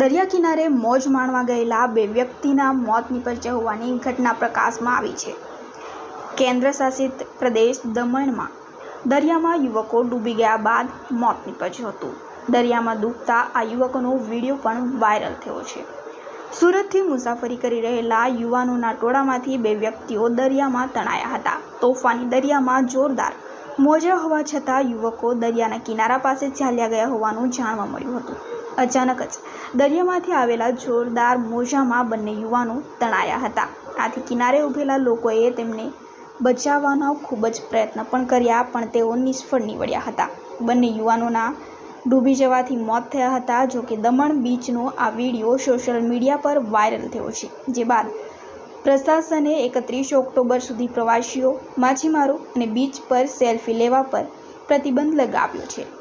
દરિયા કિનારે મોજ માણવા ગયેલા બે વ્યક્તિના મોત નીપજ્યા હોવાની ઘટના પ્રકાશમાં આવી છે. કેન્દ્ર શાસિત પ્રદેશ દમણમાં દરિયામાં યુવકો ડૂબી ગયા બાદ મોત નીપજ્યું હતું. દરિયામાં ડૂબતા આ યુવકોનો વીડિયો પણ વાયરલ થયો છે. સુરતથી મુસાફરી કરી રહેલા યુવાનોના ટોળામાંથી બે વ્યક્તિઓ દરિયામાં તણાયા હતા. તોફાની દરિયામાં જોરદાર મોજા હોવા છતાં યુવકો દરિયાના કિનારા પાસે ચાલ્યા ગયા હોવાનું જાણવા મળ્યું હતું. અચાનક જ દરિયામાંથી આવેલા જોરદાર મોજામાં બંને યુવાનો તણાયા હતા. આથી કિનારે ઊભેલા લોકોએ તેમને બચાવવાનો ખૂબ જ પ્રયત્ન પણ કર્યા, પણ તેઓ નિષ્ફળ નીવડ્યા હતા. બંને યુવાનોના ડૂબી જવાથી મોત થયા હતા, જોકે દમણ બીચનો આ વીડિયો સોશિયલ મીડિયા પર વાયરલ થયો છે, જે બાદ પ્રશાસને એકત્રીસ ઓક્ટોબર સુધી પ્રવાસીઓ, માછીમારો અને બીચ પર સેલ્ફી લેવા પર પ્રતિબંધ લગાવ્યો છે.